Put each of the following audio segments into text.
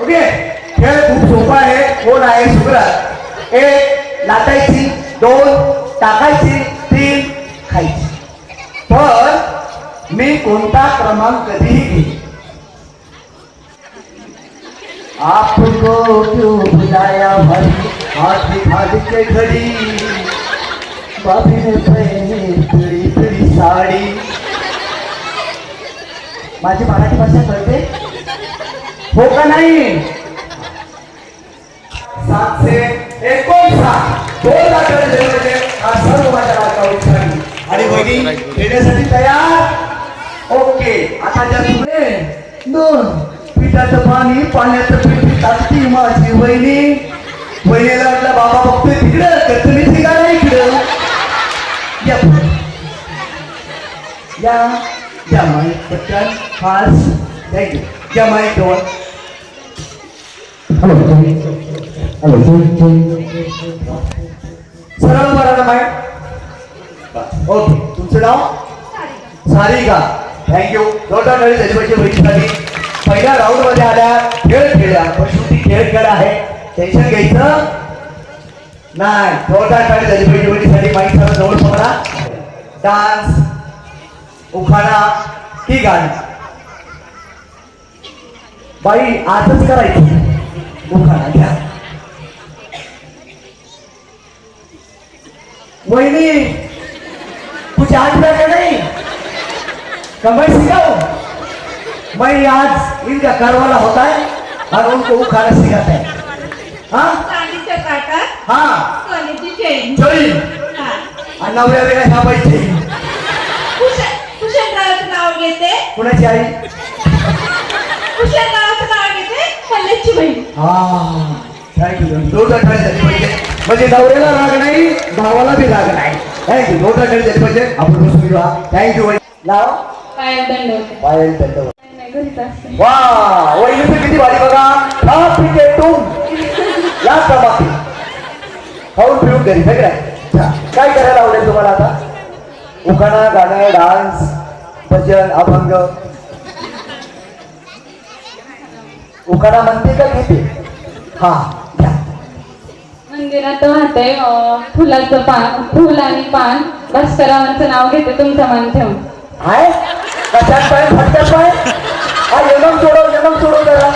Okay? खेळ खूप सोपा आहे. कोण आहे? सुग्रात एक लाटायची. दोन टाकायची. तीन खायची. पण मी कोणता क्रमांक कधीही घेईन. आपको क्यों बुलाया भाई? हाथी भाग के घड़ी. बाबी ने पहनी पिळी पिळी साडी. माझी मराठी भाषा कळते? हो का नाही? सातशे एकोणसाठ. दोन लाख म्हणजे हा सर्व माझ्या लाखावर उचलली. आणि वहिनी येण्यासाठी तयार? ओके. आता ज्या तुम्ही दोन. पिठाचं पाणी पाण्याचं पीठ टाकती माझी वहिनी. वहिनीला वाटलं बाबा बघतोय तिकडं. तर तुम्ही निघाला इकडं? या या या माईक पटकन. फास्ट. थँक्यू या माईक जवळ सरळ बरा ना माईक ओके तुमचं नाव? सारिका. थँक्यू जोरदार टाळी झाली पाहिजे बहिणीसाठी पहिल्या राऊंडमध्ये आल्या खेळ खेळल्या. पण शेवटी खेळ खेळ आहे. टेन्शन घ्यायचं नाही. जोरदार टाळी झाली पाहिजे बहिणीसाठी माईक सर जवळ समोरा डान्स उखाणा की गाणी? बाई आजच करायची. उखाणा घ्या. वहिनी कुछ आज मैं का नहीं? कमर सिखाओ मैं आज इनका घर वाला होता है और उनको वो खाना सिखाता है? हाँ चांदीच्या ताटात हाँ. सोन्याची चेन चोरी हा. आणि नवऱ्याला काय थांबायचे. कुशल कुशलरावाचं नाव घेते. कुणाची आई? कुशलरावाचं पल्ल्याची बहीण झाली पाहिजे. म्हणजे नवऱ्याला राग नाही भावाला बी राग नाही. थँक्यू दोन झाली पाहिजे. आपण बसून घेऊ थँक्यू नाव पायल दंड पायल दंडवत. असते. वा किती भारी बघा. हा पिके टूम या बाकी. खाऊन पिऊन घरी सगळ्या. काय करायला आवडेल तुम्हाला आता? उखाणा गाणं डान्स भजन अभंग. उखाणा म्हणते का घेते? हा घ्या. मंदिरात वाहते अं, फुलाचं पान फुल आणि पान. भास्करावांचं नाव घेते तुमचं मान ठेवून. आहे? कशात पाय? फटक्यात पाय? हा यमन सोडव यमन सोडव जरा.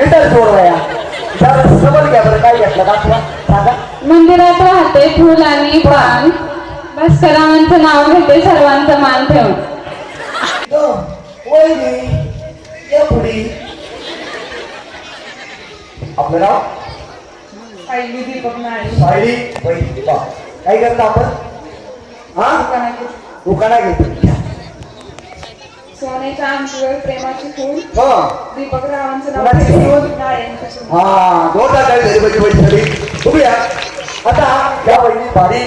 इतर सोडवा या. जरा सबल घ्या बरं काय घेतलं? दाखवा सांगा. मंदिरात वाहते फुल आणि पान. भास्करावांचं नाव घेते सर्वांचं मान ठेवून. वहिनी या पुढे. आपलं नाव? सायली. काय करता आपण? हा? दुकाना घेतो. सोन्याच्या प्रेमाची दीपक रावांचं नाव. हा. जोरदार काय झाली आता या बहिणी भारी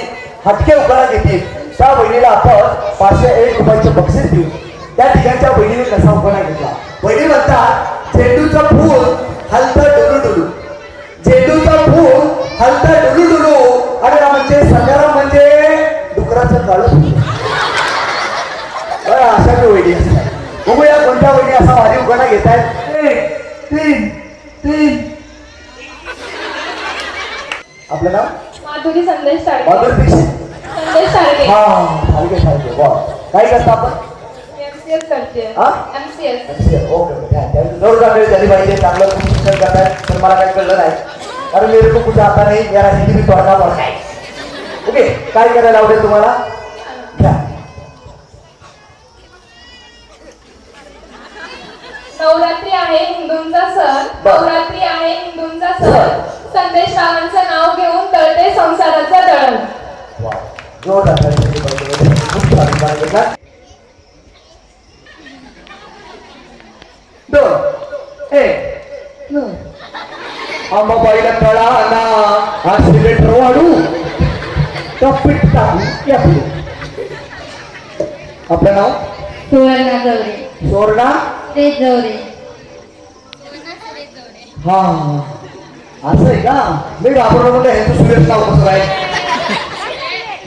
हटके उकाळा घेतील. त्या बहिणीला आपण पाचशे एक रुपयाचे बक्षीस देऊ. त्या ठिकाणच्या बहिणीने कसा उकाळा घेतला? बहिणी म्हणतात झेंडूचं फूल हलतं हलतं डुलू डुलू. आणि म्हणजे संग्राम म्हणजे डुकराचं काळं अशा काही वहिनी असतात. बघूया कोणत्या वहिनी असा भारी उकाळा घेत आहेत तीन तीन. आपलं नाव? माधुरी संदेश माधुरी संदेश. हा सारखे सारखे वा. काय करता आपण? एमसीएस हा? Okay okay. हा, त्याचं जोरदार वेळ झाली पाहिजे. चांगलं शिक्षण करताय तर मला काही कळलं नाही. कारण मेरे को कुठे आता नाही मेरा हिंदी मी तोडगा पडता है ओके काय करायला आवडेल तुम्हाला? घ्या. नवरात्री आहे हिंदूंचा सण. नवरात्री आहे हिंदूंचा सण. संदेश रावांचं नाव घेऊन तळते संसाराचं दळण. जोरदार. दोन एक. अंबाबाईला कळा ना हा सिलेंडर वाढू. का पीठ टाकू. या पुढे. आपलं नाव? सुवर्णा गौरी सोरणा ते हा. असं आहे का? मी घाबरलो म्हणलं ह्यांचं सुरेश नाव कसं आहे.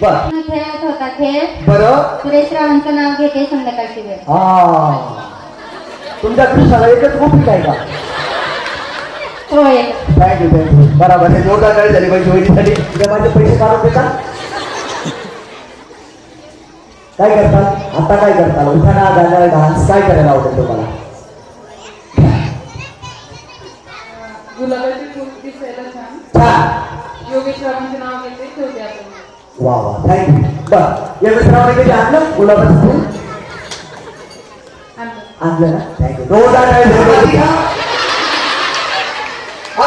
बर. खेळत होता खेळ. बरं. सुरेश रावांचं नाव घेते संध्याकाळची वेळ. हा. तुमच्याकडे सगळं एकच गोपीत आहे का? हो येतात थँक्यू थँक्यू बरोबर आहे जोरदार टाळी झाली पाहिजे वहिनीसाठी. उद्या माझे पैसे काढून देता काय करतात? आता काय करतात? उठाणा गाणं डान्स काय करायला आवडेल तुम्हाला? गुलाबाची फूल दिसायला छान. छान. योगेश्वरांचे नाव घेते ठेवते आपण. वा वा. थँक्यू बर. या मित्रांनी कधी आणलं? गुलाबाचं फुल? आणलं. ना? थँक्यू जोरदार टाळी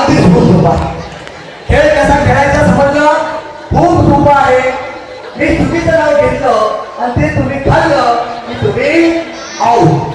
झाली अगदी खूप सोपा खेळ कसा खेळायचा समजलं? खूप सोपा आहे. मी चुकीचं नाव घेतलं आणि ते तुम्ही खाल्लं. की तुम्ही आऊट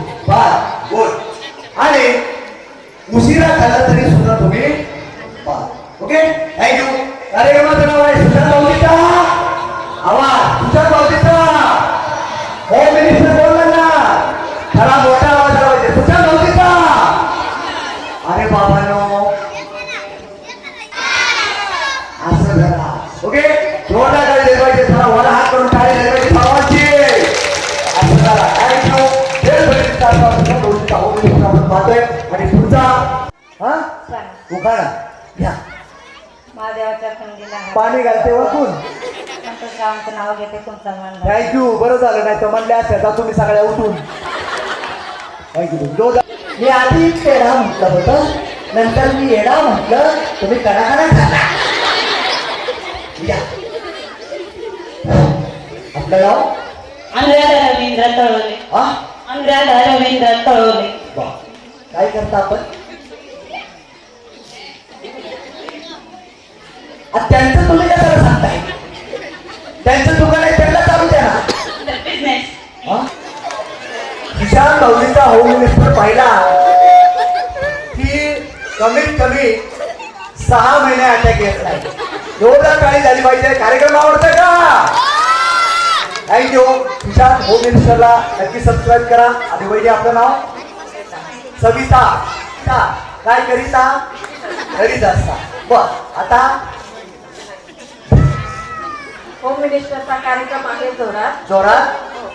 हा? उखाणा घ्या. महादेवाच्या खंडीला हात पाणी घालते वरतून. संतोषरावांचं नाव घेते तुमचा मान थँक्यू बरं झालं नाही तर म्हणले असते आता तुम्ही सगळ्या उठून. थँक्यू मी आधी पेढा म्हटलं होतं नंतर मी येडा म्हटलं तुम्ही कणाकणा झाला या. आपलं अनुराधा रवींद्र तळोले. हा? अनुराधा रवींद्र तळोले. वा. काय करता आपण? त्यांचं तुम्ही कशाला सांगताय त्यांचं दुकान आहे त्यांना चालू द्या ना. हा? किशान गौरीचा होम मिनिस्टर पाहिला. की कमीत कमी सहा महिने अटॅक येत नाही. जोरदार टाळी झाली पाहिजे. कार्यक्रम आवडतोय का? थँक्यू किशान होम मिनिस्टरला नक्की सबस्क्राईब करा. आणि वैद्य आपलं नाव? सविता. सविता. काय करिता? घरीच असता. बर आता होम मिनिस्टरचा कार्यक्रम आहे जोरात. जोरात?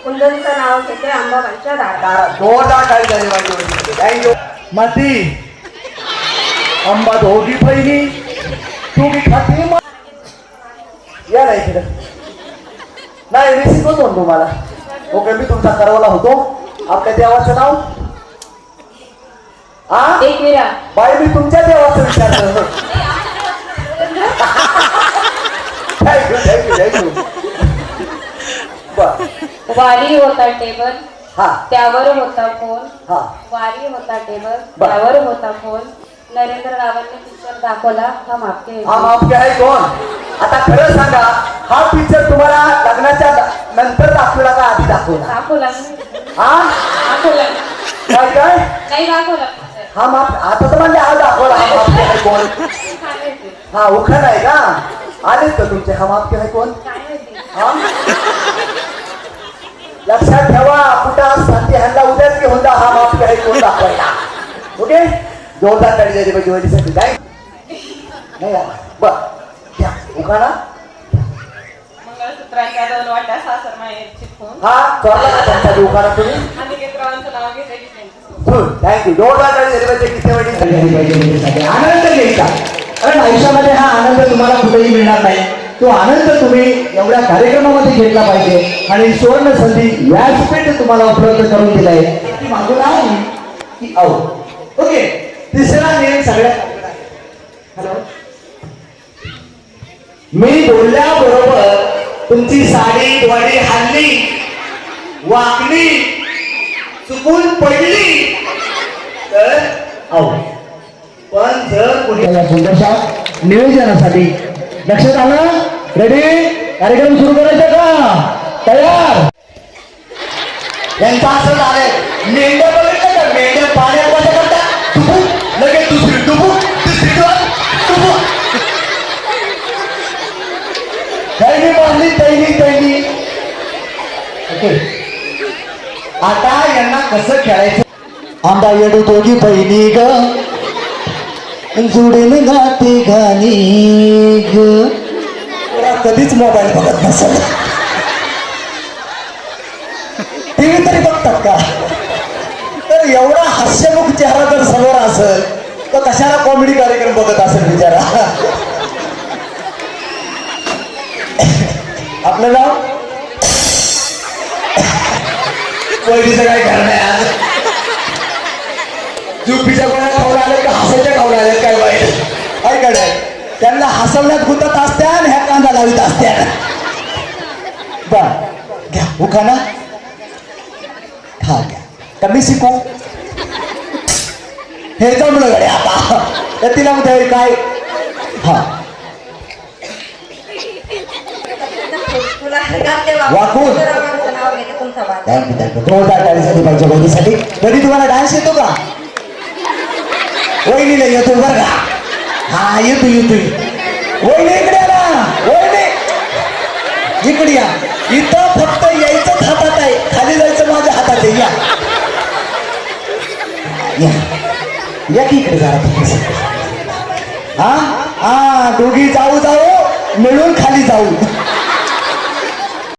कुंदनचं नाव घेते अंबाबाईच्या दारात. दारा जोरदार टाळी झाली पाहिजे थँक्यू माती. अंबा दोघी पहिली तू मी खाते मा- या नाही इकडं. नाही शिकवतो ना तुम्हाला. ओके मी तुमचा करवला होतो. आपल्या देवाचं नाव? हा एकविरा बाई मी तुमच्या देवाचं विचारलं बर वारी होता टेबल हा. त्यावर होता फोन. हा. वारी होता टेबल बर. त्यावर होता फोन. नरेंद्र रावांनी पिक्चर दाखवला हा मागते हा माफी आहे कोण? आता खरं सांगा हा पिक्चर तुम्हाला लग्नाच्या नंतर दाखवला का आधी दाखवला? दाखवला. हा? दाखवला. काय काय? नाही दाखवला. हा माफ आता तर म्हणजे हा दाखवला हा माफी आहे कोण? हा उखाण आहे का? आलेच का तुमचे? हा माफी आहे कोण? हा? लक्षात ठेवा कुठं संधी ह्यांना उद्याच घेऊन जा हा माफी आहे कोण दाखवायला? ओके? जोरदार टाळी द्यायची पाहिजे वडीसाठी काय नाही आला. बर. घ्या. उखाणा. हा चोरला का त्यांचा उखाणा तुम्ही. की थँक्यू. जोरदार टाळी झाली पाहिजे किती वेळी झाली पाहिजे. आनंद घ्यायचा. कारण आयुष्यामध्ये हा आनंद तुम्हाला कुठेही मिळणार नाही. तो आनंद तुम्ही एवढ्या कार्यक्रमामध्ये घेतला पाहिजे. आणि सुवर्ण संधी व्यासपीठ तुम्हाला उपलब्ध करून दिलाय ती मागून आहे की आहो. ओके तिसरा नियम सगळ्यात हॅलो. मी बोलल्याबरोबर तुमची साडी द्वाडी हल्ली वाकली चुकून पडली तर आहो. पण जर कोणी या सुंदरशा नियोजनासाठी लक्षात आलं? रेडी कार्यक्रम सुरू करायचा का? तयार? यांचं असं झालंय. मेंढ्या बघितलं का? मेंढ्या पाण्यात कसं करतात. टुबुक लगेच दुसरी टुबुक तिसरी टुबुक तैनी बांधली तैनी तैनी ओके आता यांना कसं खेळायचं? आंबा येडू दोघी बहिणी ग. जुडेल गाते घाली ग. कधीच मोबाईल बघत नसेल. टीव्ही तरी बघतात का? तर एवढा हास्यमुख चेहरा जर समोर असेल तर कशाला कॉमेडी कार्यक्रम बघत असेल बिचारा? आपलं नाव? पहिलीचं काय कारण आहे आज खाऊन आले का हसायच्या खाऊन आले काय वाईट काय काय त्यांना हसवण्यात गुंतत असत्या आणि ह्या कांदा लावित असत्या बर घ्या उखाना हा घ्या. का मी शिकू. हे जमलं गडे आता. तिला म्हणते काय? हा. वाकून. थँक्यू थँक्यू जोरदार पाहिजे कधी तुम्हाला डान्स येतो का? वहिनीला येतो बरं का? हा येतो येतो. वहिनी इकडे या ना. वहिनी. इकडे या. इथं फक्त यायचंच हातात आहे. खाली जायचं माझ्या हातात आहे. या. या. या की इकडे जा हा? हा दोघी जाऊ जाऊ. मिळून खाली जाऊ.